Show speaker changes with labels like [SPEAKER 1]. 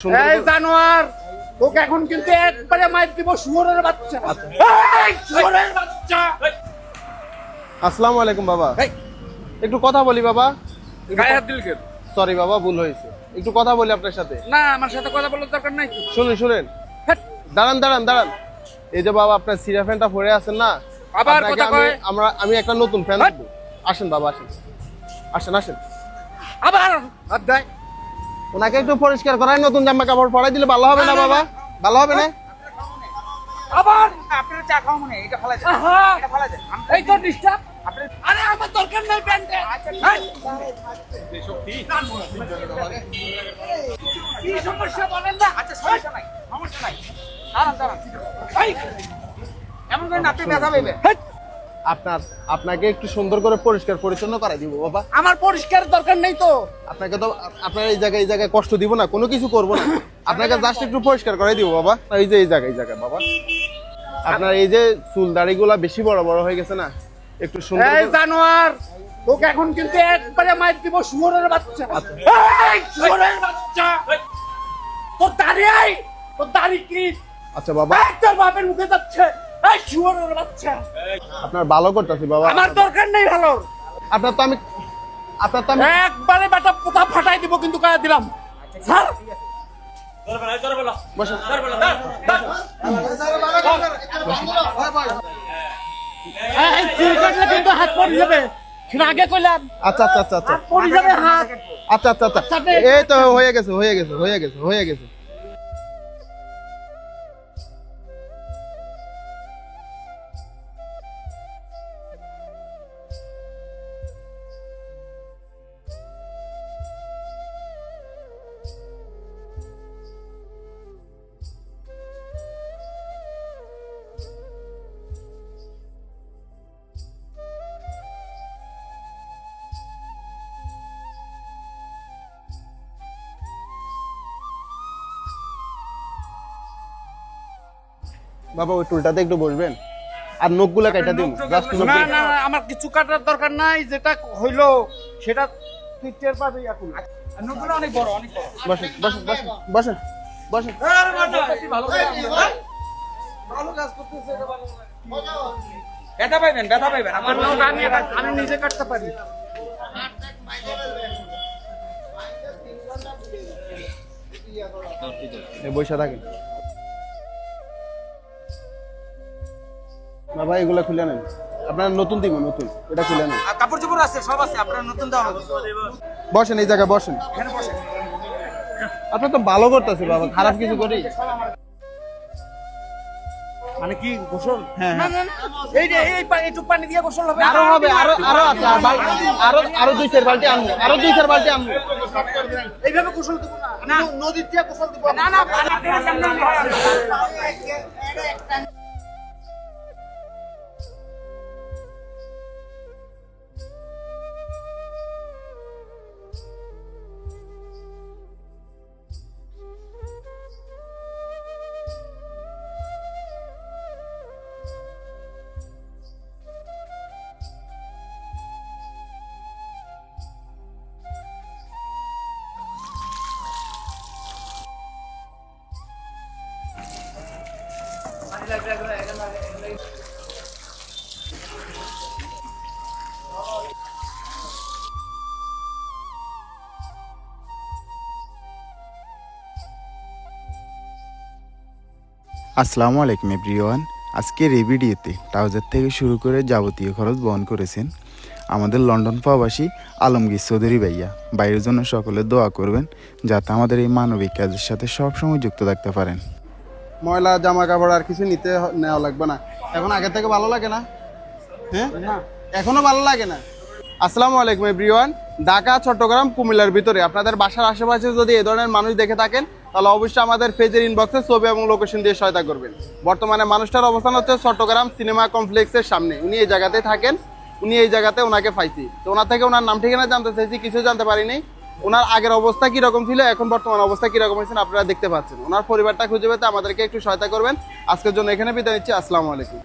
[SPEAKER 1] এই জানোয়ার তোকে এখন কিন্তু একবারে মাইর দিব শুয়োরের বাচ্চা। এই শুয়োরের বাচ্চা।
[SPEAKER 2] আসসালামু আলাইকুম বাবা একটু কথা বলি বাবা।
[SPEAKER 1] গায়ে হাত দিল
[SPEAKER 2] সরি বাবা ভুল হয়েছে। একটু কথা বলি আপনার সাথে।
[SPEAKER 1] না আমার সাথে কথা বলার দরকার নাই।
[SPEAKER 2] শুনুন শুনেন। দাঁড়ান দাঁড়ান দাঁড়ান। এই যে বাবা আপনার সিরা ফ্যানটা পরে আছেন না?
[SPEAKER 1] আবার কথা
[SPEAKER 2] আমি
[SPEAKER 1] কয়।
[SPEAKER 2] আমরা আমি একটা নতুন ফ্যান। আসেন বাবা আসেন। আসেন আসেন।
[SPEAKER 1] আবার। হাত দেয়।
[SPEAKER 2] ওনাকে একটু পরিষ্কার করাই নতুন জামা কাপড় পরাই দিলে ভালো হবে না বাবা? ভালো হবে না?
[SPEAKER 1] আবার?
[SPEAKER 3] আপনার চা খাওয়া মনে এটা ফেলা যায় এটা ফেলা যায়
[SPEAKER 1] এই তো ডিস্টার্ব আরে আমার দরকার নাই প্যান্টে। কি সমস্যা বলেন না?
[SPEAKER 3] আচ্ছা সমস্যা নাই সমস্যা নাই। দাঁড়ান দাঁড়ান। এমন করেন আপনি ব্যথা
[SPEAKER 1] হেট,
[SPEAKER 2] আপনার আপনাকে একটু সুন্দর করে পরিষ্কার পরিচ্ছন্ন করাই দিব বাবা।
[SPEAKER 1] আমার পরিষ্কার দরকার নেই তো।
[SPEAKER 2] আপনাকে তো আপনার এই জায়গায় এই জায়গায় কষ্ট দিব না কোনো কিছু করব না। আপনাকে জাস্ট একটু পরিষ্কার করে দিব বাবা। এই যে এই জায়গায় এই জায়গায় বাবা। আপনার এই যে চুল দাড়িগুলা বেশি বড় বড় হয়ে গেছে না একটু সুন্দর
[SPEAKER 1] এই জানোয়ার তোকে এখন কিন্তু একবারে মাইর দিব শুয়োরের বাচ্চা। এই শুয়োরের বাচ্চা। তোর দাড়ি তোর দাড়ি কি?
[SPEAKER 2] আচ্ছা বাবা।
[SPEAKER 1] তোর বাপের মুখে যাচ্ছে।
[SPEAKER 2] আপনার ভালো করতেছি বাবা।
[SPEAKER 1] আমার দরকার নেই ভালো।
[SPEAKER 2] আপনার তো আমি আপনার তো আমি
[SPEAKER 1] একবারে বেটা পোতা ফাটাই দিব কিন্তু কায়া দিলাম। স্যার।
[SPEAKER 2] আচ্ছা আচ্ছা আচ্ছা আচ্ছা। আচ্ছা আচ্ছা আচ্ছা। এই তো হয়ে গেছে হয়ে গেছে হয়ে গেছে হয়ে গেছে। বাবা ওই টুলটাতে একটু বসবেন। আর নখগুলা কাটা দিন।
[SPEAKER 1] না না আমার কিছু কাটার দরকার নাই যেটা হইল সেটা তুই টের পাবি এখন।
[SPEAKER 3] আর নখগুলো অনেক বড় অনেক বড়।
[SPEAKER 2] বসেন বসেন বসেন বসেন বসেন।
[SPEAKER 3] ব্যথা পাইবেন ব্যথা পাইবেন। আমার
[SPEAKER 1] নখ আমি আমি নিজে কাটতে পারি।
[SPEAKER 2] এই বসে থাকেন বাবা এগুলা খুলে নেন আপনার নতুন দিব নতুন এটা খুলে নেন
[SPEAKER 3] আর কাপড় চোপড় আছে সব আছে আপনার নতুন দেওয়া
[SPEAKER 2] বসেন এই জায়গায় বসেন
[SPEAKER 3] এখানে বসেন
[SPEAKER 2] আপনার তো ভালো করতেছে বাবা খারাপ কিছু করি
[SPEAKER 1] মানে কি গোসল
[SPEAKER 2] হ্যাঁ,
[SPEAKER 1] না না না, এই যে এই একটু পানি দিয়ে গোসল হবে
[SPEAKER 2] আরও হবে আরও আরও আছে আরও আরও দুই চার বালতি আনব আরও দুই চার বালতি আনব
[SPEAKER 1] এইভাবে গোসল দিব না না নদীর দিয়ে গোসল দিব
[SPEAKER 3] না না
[SPEAKER 4] আসসালামু আলাইকুম এভরিওয়ান আজকের এই ভিডিওতে ট্রাউজার থেকে শুরু করে যাবতীয় খরচ বহন করেছেন আমাদের লন্ডন প্রবাসী আলমগীর চৌধুরী ভাইয়া। বাইরের জন্য সকলে দোয়া করবেন, যাতে আমাদের এই মানবিক কাজের সাথে সবসময় যুক্ত থাকতে পারেন।
[SPEAKER 2] ময়লা জামা কাপড় আর কিছু নিতে নেওয়া লাগবে না। এখন আগে থেকে ভালো লাগে না? হ্যাঁ? এখনও ভালো লাগে না? আসসালামু আলাইকুম এভরিওয়ান ঢাকা চট্টগ্রাম কুমিল্লার ভিতরে। আপনাদের বাসার আশেপাশে যদি এ ধরনের মানুষ দেখে থাকেন তাহলে অবশ্যই আমাদের পেজের ইনবক্সে ছবি এবং লোকেশন দিয়ে সহায়তা করবেন। বর্তমানে মানুষটার অবস্থান হচ্ছে চট্টগ্রাম সিনেমা কমপ্লেক্সের সামনে। উনি এই জায়গাতে থাকেন উনি এই জায়গাতে ওনাকে পাইছি। তো ওনার থেকে ওনার নাম ঠিকানা জানতে চাইছি কিছু জানতে পারিনি। ওনার আগের অবস্থা কীরকম ছিল, এখন বর্তমান অবস্থা কীরকম হয়েছে আপনারা দেখতে পাচ্ছেন। ওনার পরিবারটা খুঁজে পেতে আমাদেরকে একটু সহায়তা করবেন। আজকের জন্য এখানে বিদায় নিচ্ছি, আসসালামু আলাইকুম।